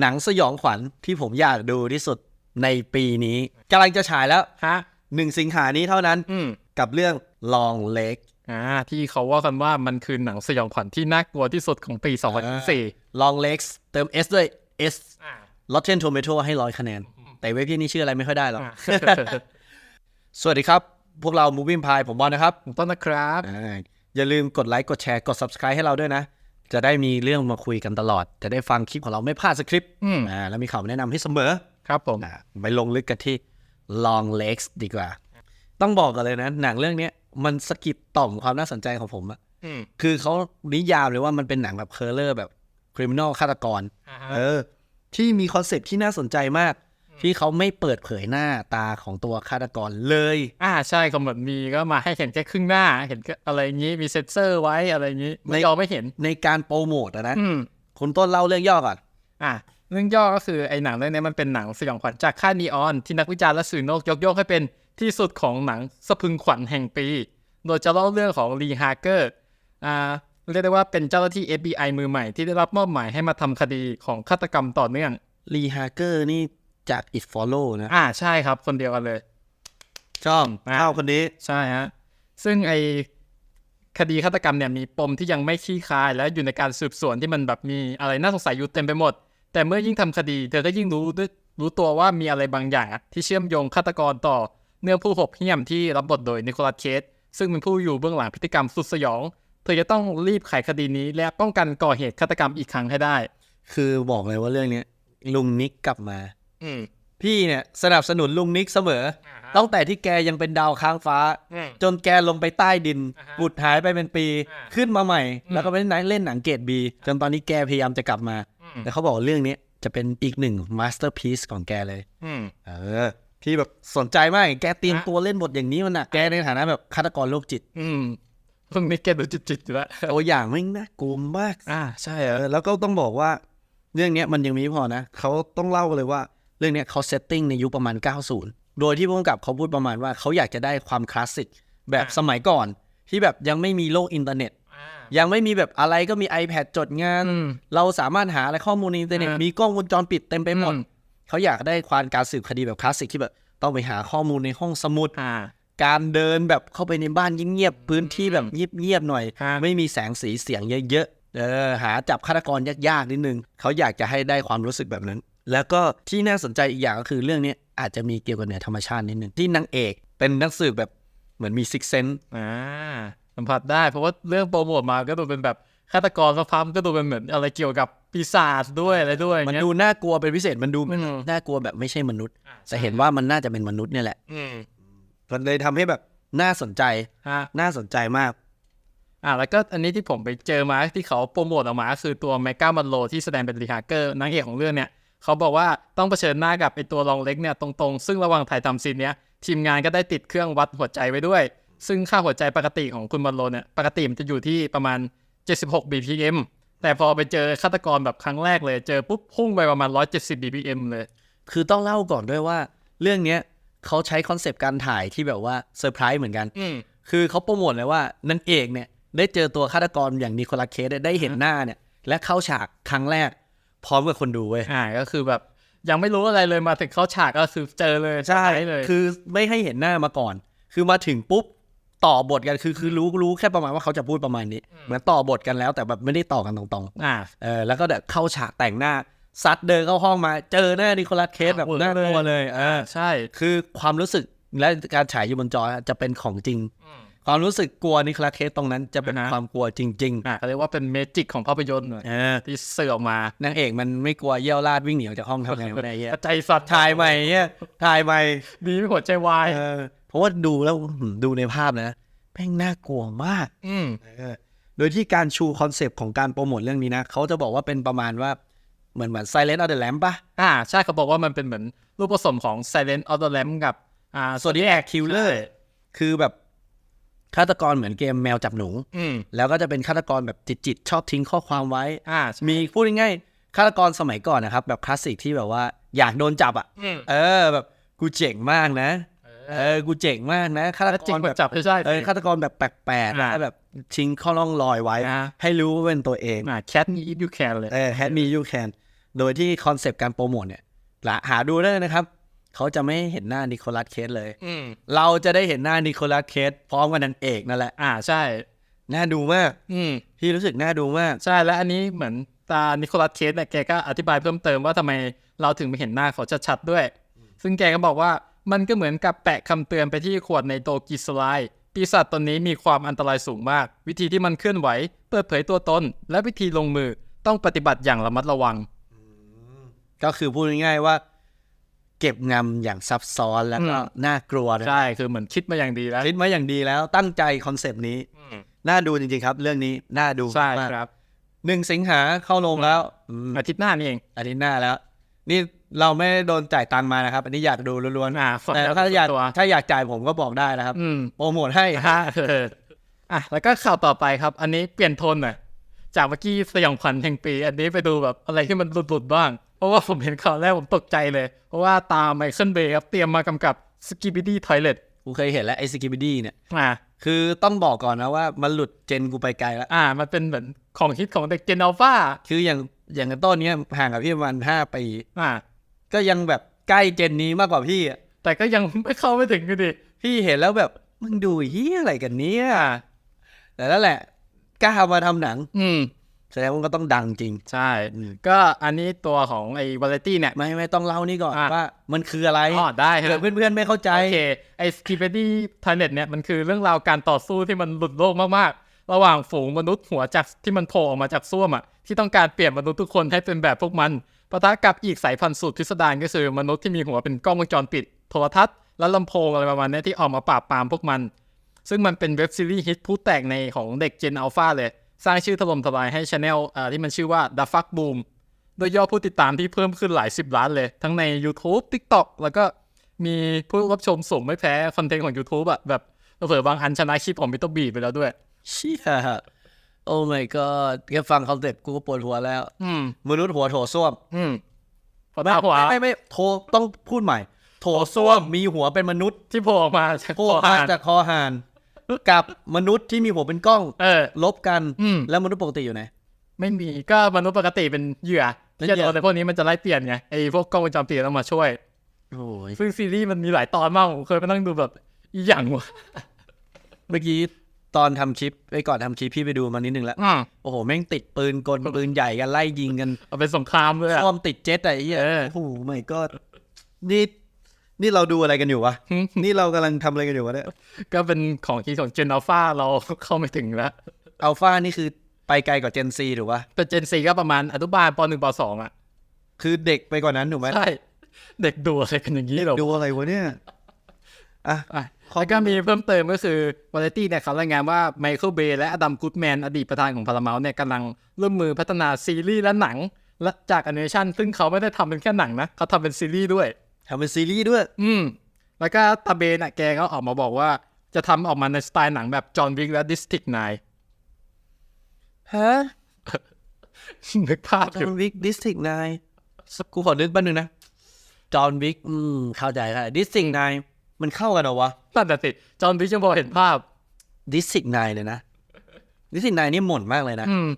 หนังสยองขวัญที่ผมอยากดูที่สุดในปีนี้กำลังจะฉายแล้วฮะหนึ่งสิงหานี้เท่านั้นอืมกับเรื่อง Long Leg อ่าที่เขาว่ากันว่ามันคือหนังสยองขวัญที่น่ากลัวที่สุดของปี2024 Long Legs เติม S ด้วย S อ่า Rotten Tomato ให้ร้อยคะแนน แต่เว็บที่นี่ชื่ออะไรไม่ค่อยได้หรอกอ่าสวัสดีครับ พวกเรา Moving Pie ผมบอลนะครับผมต้นนะครับอ่าอย่าลืมกดไลค์กดแชร์กด Subscribe ให้เราด้วยนะ จะได้มีเรื่องมาคุยกันตลอด จะได้ฟังคลิปของเราไม่พลาดสักคลิปอืมอ่าแล้วมีข่าวมาแนะนำให้เสมอครับผมอ่าไปลงลึกกันที่ Long Legs ดีกว่า ต้องบอกกันเลยนะ หนังเรื่องเนี้ยมันสะกิดต่อมความน่าสนใจของผมอะอืมคือเขานิยามเลยว่ามันเป็นหนังแบบเคอร์เลอร์แบบคริมินอลฆาตกรอ่าฮะเออ ที่มีคอนเซปต์ที่น่าสนใจมาก ที่เขาไม่เปิดเผยหน้าตาของตัวฆาตกรเลย อ่าใช่ก็เหมือนมีก็มาให้เห็นแค่ครึ่งหน้า เห็นแค่อะไรอย่างนี้มีเซ็นเซอร์ไว้อะไรอย่างนี้ไม่ยอมไม่เห็นในการโปรโมทอะนะอืมคุณต้นเล่าเรื่องย่อก่อนอะเรื่องย่อก็คือไอ้หนังเรื่องนี้มันเป็นหนังสยองขวัญจากค่ายนีออน ที่นักวิจารณ์และสื่อโลกยกย่องให้เป็นที่สุดของหนังสะพรึงขวัญแห่งปี โดยจะเล่าเรื่องของลีฮาร์เกอร์อ่าเรียกได้ว่าเป็นเจ้าหน้าที่ FBI มือใหม่ที่ได้รับมอบหมายให้มาทำคดีของฆาตกรรมต่อเนื่องลีฮาเกอร์นี่ จาก It Follow นะ อ่าใช่ครับ คนเดียวกันเลย ชอบอะเข้าคนนี้ ใช่ฮะ ซึ่งไอคดีฆาตกรรมเนี่ยมีปมที่ยังไม่คลี่คลาย และอยู่ในการสืบสวนที่มันแบบมีอะไรน่าสงสัยอยู่เต็มไปหมด แต่เมื่อยิ่งทำคดี เธอก็ยิ่งรู้ด้วยรู้ตัวว่ามีอะไรบางอย่าง ที่เชื่อมโยงฆาตกรต่อ เนื่องผู้หกเหี้ยมที่รับบทโดยนิโคลัสเคสซึ่งเป็นผู้อยู่เบื้องหลังพฤติกรรมสุดสยอง เธอจะต้องรีบไขคดีนี้ และป้องกันก่อเหตุฆาตกรรมอีกครั้งให้ได้ คือบอกเลยว่าเรื่องเนี้ยลุงนิกกลับมาอืม พี่เนี่ยสนับสนุนลุงนิกเสมออ่าฮะตั้งแต่ที่แกยังเป็นดาวค้างฟ้าอืมจนแกลงไปใต้ดินอ่าฮะบุดหายไปเป็นปีอ่าขึ้นมาใหม่อืมแล้วก็ไปเล่นหนังเล่นหนังเกรดบี จนตอนนี้แกพยายามจะกลับมาอืมแต่เขาบอกว่าเรื่องนี้จะเป็นอีกหนึ่งมาสเตอร์พีซของแกเลยอืมเออพี่แบบสนใจมาก แกเตรียมอะตัวเล่นบทอย่างนี้มันอะแกในฐานะแบบฆาตกรโรคจิต อืมเพิ่งนี้แกดูจิตๆอยู่แล้วตัวอย่างไม่งน่ากลัวมาก อ่าใช่เอเหรออแล้วก็ต้องบอกว่า เรื่องเนี้ยมันยังมีไม่พอนะเขาต้องเล่าเลยว่า เรื่องเนี้ยเขาเซตติ้งในยุคประมาณ 90 โดยที่ผู้กำกับเขาพูดประมาณว่าเขาอยากจะได้ความคลาสสิกแบบสมัยก่อน ที่แบบยังไม่มีโลกอินเทอร์เน็ตอ่ายังไม่มีแบบอะไรก็มี iPad จดงานอืมเราสามารถหาอะไรข้อมูลในอินเทอร์เน็ตอ่ามีมีกล้องวงจรปิดเต็มไปหมดอืมเขาอยากได้ความการสืบคดีแบบคลาสสิกที่แบบต้องไปหาข้อมูลในห้องสมุดอ่าการเดินแบบเข้าไปในบ้านเงียบๆพื้นที่แบบเงียบๆหน่อยครับไม่มีแสงสีเสียงเยอะๆเออหาจับฆาตกรยากๆนิดนึงเขาอยากจะให้ได้ความรู้สึกแบบนั้น แล้วก็ที่น่าสนใจอีกอย่างก็คือเรื่องนี้อาจจะมีเกี่ยวกับเหนือธรรมชาตินิดนึงที่นางเอกเป็นนักสืบแบบเหมือนมีซิกเซนอ่าสัมผัสได้ เพราะว่าเรื่องโปรโมทมาก็ดูเป็นแบบฆาตกรสักพักก็ดูเป็นเหมือนอะไรเกี่ยวกับปีศาจด้วยอะไรด้วย มันเงี้ยดูน่ากลัวเป็นพิเศษมันดูอืมน่ากลัวแบบไม่ใช่มนุษย์อ่าแต่เห็นว่ามันน่าจะเป็นมนุษย์เนี่ยแหละอืมมันเลยทำให้แบบน่าสนใจฮะน่าสนใจมาก อ่าแล้วก็อันนี้ที่ผมไปเจอมาที่เขาโปรโมทออกมาก็คือตัวแมกกามันโลที่แสดงเป็นรีฮาร์เกอร์นางเอกของเรื่องเนี่ย เขาบอกว่าต้องเผชิญหน้ากับไอตัวรองเล็กเนี่ยตรงๆ ซึ่งระหว่างถ่ายทำซีนเนี้ยทีมงานก็ได้ติดเครื่องวัดหัวใจไว้ด้วย ซึ่งค่าหัวใจปกติของคุณมันโลเนี่ยปกติมันจะอยู่ที่ประมาณ 76 bpm แต่พอไปเจอฆาตกรแบบครั้งแรกเลย เจอปุ๊บพุ่งไปประมาณ 170 bpm เลย คือต้องเล่าก่อนด้วยว่า เรื่องเนี้ยเขาใช้คอนเซปต์การถ่ายที่แบบว่าเซอร์ไพรส์เหมือนกันอืมคือเขาโปรโมทเลยว่านางเอกเนี่ยได้เจอตัวฆาตกรอย่างนิโคลัสเคสได้เห็นหน้าเนี่ยและเข้าฉากครั้งแรก พร้อมกับคนดูเว้ยอ่าก็คือแบบยังไม่รู้อะไรเลยมาถึงเข้าฉากก็คือเจอเลยเลยคือไม่ให้เห็นหน้ามาก่อน คือมาถึงปุ๊บต่อบทกันคือคือรู้รู้แค่ประมาณว่าเขาจะพูดประมาณนี้เหมือนต่อบทกันแล้วแต่แบบไม่ได้ต่อกันตรงอ่าๆเออแล้วก็แบบเข้าฉากแต่งหน้าซัดเดินเข้าห้องมาเจอหน้านิโคลัสเคสแบบอ่าน่ากลัวเลยเออใช่คือความรู้สึกและการฉายอยู่บนจอจะเป็นของจริง ความรู้สึกกลัวนิโคลัสเคสตรงนั้นจะเป็นอ่าฮะ ความกลัวจริงอ่าเขาเรียกว่าเป็นเมจิกของภาพยนตร์หน่อยๆเออที่เสื่อออกมานางเอกมันไม่กลัวเยี่ยวราดวิ่งหนีออกจากห้องทำไงไม่ได้เงี้ยใจสัตว์ถ่ายใหม่เงี้ยถ่ายใหม่มีหัวใจวายเออเพราะว่าดูแล้วหืมดูในภาพนะแม่งน่ากลัวมาก อืม เออโดยที่การชูคอนเซปต์ของการโปรโมทเรื่องนี้นะ เขาจะบอกว่าเป็นประมาณว่าเหมือนเหมือน Silent of the Lamb ปะอ่าใช่เขาบอกว่ามันเป็นเหมือนรูปผสมของ Silent of the Lamb กับอ่า Zodiac Killer คือแบบ ฆาตกรเหมือนเกมแมวจับหนู อืมแล้วก็จะเป็นฆาตกรแบบจิตๆชอบทิ้งข้อความไว้ อ่ามีพูดง่ายๆฆาตกรสมัยก่อนนะครับ แบบคลาสสิกที่แบบว่าอยากโดนจับอะ อืมเออแบบกูเจ๋งมากนะ เออกูเจ๋งมากนะฆาตถ้ากจริรงแบแบบบจับไม่ใช่ เออฆาตกรแบบแปลกๆอ่า แล้วแบบทิ้งข้อร่องรอยไว้อ่าให้รู้ว่าเป็นตัวเองอ่า Cat Me If You Can เลย เออ had me you can โดยที่คอนเซปต์การโปรโมทเนี่ยละหาดูได้เลยนะครับ เขาจะไม่เห็นหน้านิโคลัสเคสเลย อืมเราจะได้เห็นหน้านิโคลัสเคสพร้อมกับนางเอกนั่นแหละ อ่าใช่ น่าดูมาก อืม พี่รู้สึกน่าดูมาก ใช่แล้วอันนี้เหมือนตานิโคลัสเคสเนี่ยแกก็อธิบายเพิ่มเติมว่าทำไมเราถึงไม่เห็นหน้าเขาชัดๆด้วย ซึ่งแกก็บอกว่ามันก็เหมือนกับแปะคำเตือนไปที่ขวดในโตกิสไลด์ปีศาจตนนี้มีความอันตรายสูงมาก วิธีที่มันเคลื่อนไหว เปิดเผยตัวตน และวิธีลงมือต้องปฏิบัติอย่างระมัดระวัง ก็คือพูดง่ายๆว่า เก็บงำอย่างซับซ้อนแล้วก็อืมน่ากลัวนะใช่คือเหมือนคิดมาอย่างดีแล้วคิดมาอย่างดีแล้วตั้งใจคอนเซปต์นี้อืมน่าดูจริงๆครับ เรื่องนี้น่าดูใช่มากครับหนึ่งสิงหาเข้าลงแล้วอืมอาทิตย์หน้านี่เองอาทิตย์หน้าแล้ว นี่เราไม่ได้โดนจ่ายตังค์มานะครับ อันนี้อยากดูล้วนอ่าๆแต่ถ้าอยากตัวถ้าอยากจ่ายผมก็บอกได้นะครับอืมโปรโมทให้ฮะเอออะแล้วก็ข่าวต่อไปครับ อันนี้เปลี่ยนโทนหน่อย จากเมื่อกี้สยองขวัญแห่งปี อันนี้ไปดูแบบอะไรที่มันหลุดๆบ้าง เพราะว่าผมเห็นข่าวแรกผมตกใจเลย เพราะว่าตามไมเคิลเบย์ครับเตรียมมากำกับสกิบิดี้ทอยเลตกูเคยเห็นแล้วไอสกิบิดี้เนี่ยอ่าคือต้องบอกก่อนนะว่ามันหลุดเจนกูไปไกลแล้ว อ่า มันเป็นเหมือนของฮิตของเด็กเจนอัลฟาคืออย่างอย่างต้นเนี้ยห่างกับพี่ประมาณห้าปีอ่า ก็ยังแบบใกล้เจนนี้มากกว่าพี่อะแต่ก็ยังไม่เข้าไม่ถึงกันดิพี่เห็นแล้วแบบมึงดูเฮียอะไรกันเนี้ยอ่าแต่นั่นแหละ กล้ามาทำหนัง อืมแสดงว่ามันก็ต้องดังจริง ใช่อืมก็อันนี้ตัวของไอ้วาเลตี้เนี่ย ไม่ไม่ต้องเล่านี่ก่อนอะว่ามันคืออะไรอ๋อได้คเผื่รัอบเพื่อนๆไม่เข้าใจ โอเคไอ้สกิปปี้ทอยเลตเนี่ย มันคือเรื่องราวการต่อสู้ที่มันหลุดโลกมากๆ ระหว่างฝูงมนุษย์หัวจากที่มันโผล่ออกมาจากส้วมอะที่ต้องการเปลี่ยนมนุษย์ทุกคนให้เป็นแบบพวกมันปะทะกับอีกสายพันธุ์สุดพิสดารก็คือมนุษย์ที่มีหัวเป็นกล้องวงจรปิด โทรทัศน์และลำโพงอะไรประมาณเนี้ยที่ออกมาปราบปรามพวกมัน ซึ่งมันเป็นเว็บซีรีส์ฮิตผู้แตกในของเด็ก Gen Alpha เลย สร้างชื่อถล่มทลายให้ช anel อ่าที่มันชื่อว่า The Fuck Boom โดยยอดผู้ติดตามที่เพิ่มขึ้นหลายสิบล้านเลย ทั้งใน YouTube TikTok แล้วก็มีผู้รับชมสูงไม่แพ้คอนเทนต์ของ YouTube อะแบบเผื่อบางอันชนะคลิปของมิสเตอร์บีไปแล้วด้วยเชี่ยโอ้ my god แค่ฟังคอนเซ็ปต์กูก็ปวดหัวแล้ว อืมมนุษย์หัวโถส้วม อืมพอได้หัวไม่ไม่โถต้องพูดใหม่ โถส้วมมีหัวเป็นมนุษย์ที่โผล่ออกมาจากโผล่คอมาหานจากคอหาน กับมนุษย์ที่มีหัวเป็นกล้องเออ ลบกันอืม แล้วมนุษย์ปกติอยู่ไหน ไม่มีก็มนุษย์ปกติเป็นเหยื่อเป็นที่เหยื่อโดนในพวกนี้มันจะไล่เปลี่ยนไงไอ้พวกกล้องวงจรปิดต้องมาช่วย โอ้ยซึ่งซีรีส์มันมีหลายตอนมากผมเคยไปนั่งดูแบบอีหยังวะเมื่อกี้ตอนทำคลิปไปก่อนทำคลิปพี่ไปดูมานิดนึงแล้ว อืมโอ้โห แม่งติดปืนกลปืนใหญ่กันไล่ยิงกันเอาเป็นสงครามเลยอะพร้อมติดเจ็ตอะไอ้เหี้ยเออ โอ้โหไม่ก็นี่ นี่เราดูอะไรกันอยู่วะหึนี่เรากำลังทำอะไรกันอยู่วะเนี่ย ก็เป็นของที่ของเจนอัลฟาเราเข้าไม่ถึงแล้ว อัลฟานี่คือไปไกลกว่าเจนซีถูกปะแต่เจนซีก็ประมาณอนุบาลปหนึ่งปสองอะ คือเด็กไปกว่านั้นถูกไหมใช่ เด็กดูอะไรกันอย่างนี้เหรอ ดูอะไรวะเนี่ยอะอะแล้วก็มีเพิ่มเติมก็คือวาเลตี้เนี่ยเขารายงานว่าไมเคิลเบย์และอดัมกูดแมนอดีตประธานของพาราเมลเนี่ยกำลังร่วมมือพัฒนาซีรีส์และหนังและจากแอนิเมชันซึ่งเขาไม่ได้ทำเป็นแค่หนังนะเขาทำเป็นซีรีส์ด้วย ทำเป็นซีรีส์ด้วย อืม แล้วก็ตาเบนอะแกก็ออกมาบอกว่า จะทำออกมาในสไตล์หนังแบบจอห์นวิกและดิสติกไนฮะนึกภาพจออยู่ ห์นวิกดิสติกนายกูขอนึกแป๊บนึงนะ จอห์นวิก อืม เข้าใจค่ะดิสติกนายมันเข้ากันเหรอวะ นั่นแต่ะสิ จอห์นวิกยังพอเห็นภาพ ดิสติกนายเลยนะ ดิสติกนายนี่หม่นมากเลยนะ อืม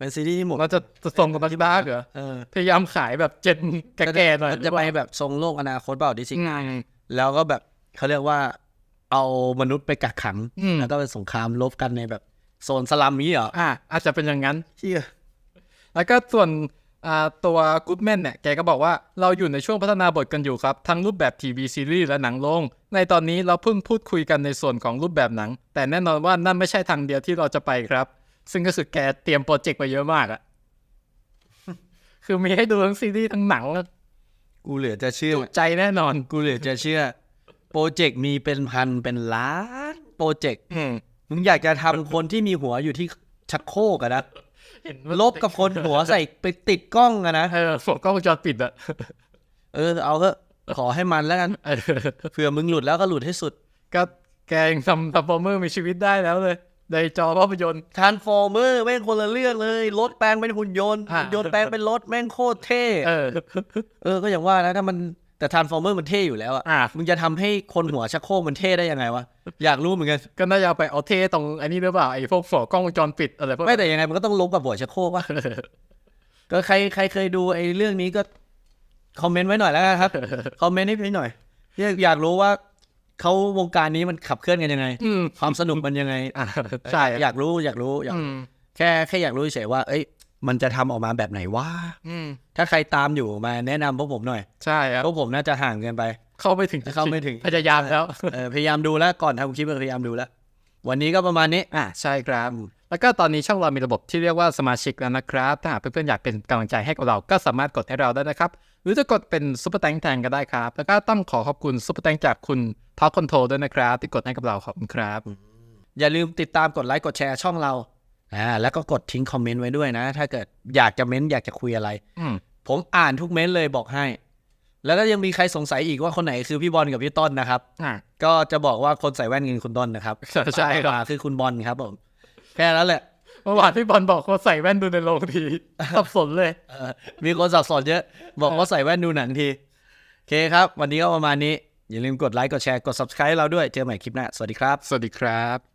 เป็นซีรีส์ที่หม่นเราจะจะส่งกับนักดาร์กเหรอเออพยายามขายแบบเจนแก่ๆหน่อยมันจะไปแบบทรงโลกอนาคตเปล่าดิสติกงานแล้วก็แบบเขาเรียกว่า เอามนุษย์ไปกักขังอืมแล้วก็เป็นสงครามลบกันในแบบโซนสลัมนี้เหรออะอาจจะเป็นอย่างนั้นเชี่ยแล้วก็ส่วนอ่าตัวกูดแมนเนี่ย แกก็บอกว่าเราอยู่ในช่วงพัฒนาบทกันอยู่ครับ ทั้งรูปแบบทีวีซีรีส์และหนังลง ในตอนนี้เราเพิ่งพูดคุยกันในส่วนของรูปแบบหนัง แต่แน่นอนว่านั่นไม่ใช่ทางเดียวที่เราจะไปครับ ซึ่งก็คือแกเตรียมโปรเจกต์ไปเยอะมากอะคือมีให้ดูทั้งซีรีส์ทั้งหนังกูเหลือจะเชื่อ จุใจแน่นอน กูเหลือจะเชื่อ โปรเจกต์มีเป็นพันเป็นล้านโปรเจกต์อืมมึงอยากจะทำคนที่มีหัวอยู่ที่ชักโครกอะนะเห็นลบกับคนหัวใส่ไปติดกล้องอะนะ เออหัวกล้องวงจรปิดอะเออเอาเถอะขอให้มันแล้วกันเออเผื่อมึงหลุดแล้วก็หลุดให้สุด ก็แกยังทำทัฟฟอร์เมอร์มีชีวิตได้แล้วเลย ในจอภาพยนตร์ทานฟอร์เมอร์แม่งคนละเรื่องเลย รถแปลงเป็นหุ่นยนต์อะหุ่นยนต์แปลงเป็นรถแม่งโคตรเท่ เออ เออ ก็อย่างว่านะถ้ามันแต่ทานฟอร์เมอร์มันเท่อยู่แล้วอะอะ มึงจะทำให้คนหัวชักโครกมันเท่ได้ยังไงวะ อยากรู้เหมือนกัน ก็น่าจะเอาไปเอาเทตรงไอ้นี่หรือเปล่าไอ้พวกฝอกล้องวงจรปิดอะไรพวกไม่แต่ยังไงมันก็ต้องลบกับหัวชักโครกวะ ก็ใครใครเคยดูไอ้เรื่องนี้ก็ คอมเมนต์ไว้หน่อยแล้วกันครับ คอมเมนต์ให้พี่หน่อยอยากอยากรู้ว่า เขาวงการนี้มันขับเคลื่อนกันยังไงอืมความสนุกมันยังไงอ่าใช่อยากรู้อยากรู้อยากอืมแค่แค่อยากรู้เฉยๆว่า เอ้ย มันจะทำออกมาแบบไหนวะอืมถ้าใครตามอยู่มาแนะนำพวกผมหน่อย ใช่ครับพวกผมน่าจะห่างเกินไป เข้าไม่ถึงเข้าไม่ถึงพยายามแล้วเออพยายามดูแล้วก่อนทำคลิปพยายามดูแล้ว วันนี้ก็ประมาณนี้อ่าใช่ครับ แล้วก็ตอนนี้ช่องเรามีระบบที่เรียกว่าสมาชิกแล้วนะครับ ถ้าหากเพื่อนๆอยากเป็นกำลังใจให้กับเรา ก็สามารถกดให้เราได้นะครับ หรือจะกดเป็นซุปเปอร์แตงแทนก็ได้ครับ แล้วก็ต้องขอขอบคุณซุปเปอร์แตงจากคุณท็อปคอนโทรด้วยนะครับ ที่กดให้กับเราขอบคุณครับ อย่าลืมติดตามกดไลค์กดแชร์ช่องเราอ่าแล้วก็กดทิ้งคอมเมนต์ไว้ด้วยนะ ถ้าเกิดอยากจะเม้นต์อยากจะคุยอะไรอืมผมอ่านทุกเม้นต์เลยบอกให้ แล้วก็ยังมีใครสงสัยอีกว่าคนไหนคือพี่บอลกับพี่ต้นนะครับอ่าก็จะบอกว่าคนใส่แว่นคือคุณต้นนะครับใช่ครับอ่าคือคุณบอลครับผมแค่นั้นแหละเมื่อวานพี่บอลบอกว่าใส่แว่นดูในโรงทีสับสนเลยเออมีคนสับสนเยอะบอกว่าใส่แว่นดูหนังทีโอเคครับ วันนี้ก็ประมาณนี้ อย่าลืมกดไลค์กดแชร์กด subscribe เราด้วยเจอใหม่คลิปหน้าสวัสดีครับ สวัสดีครับ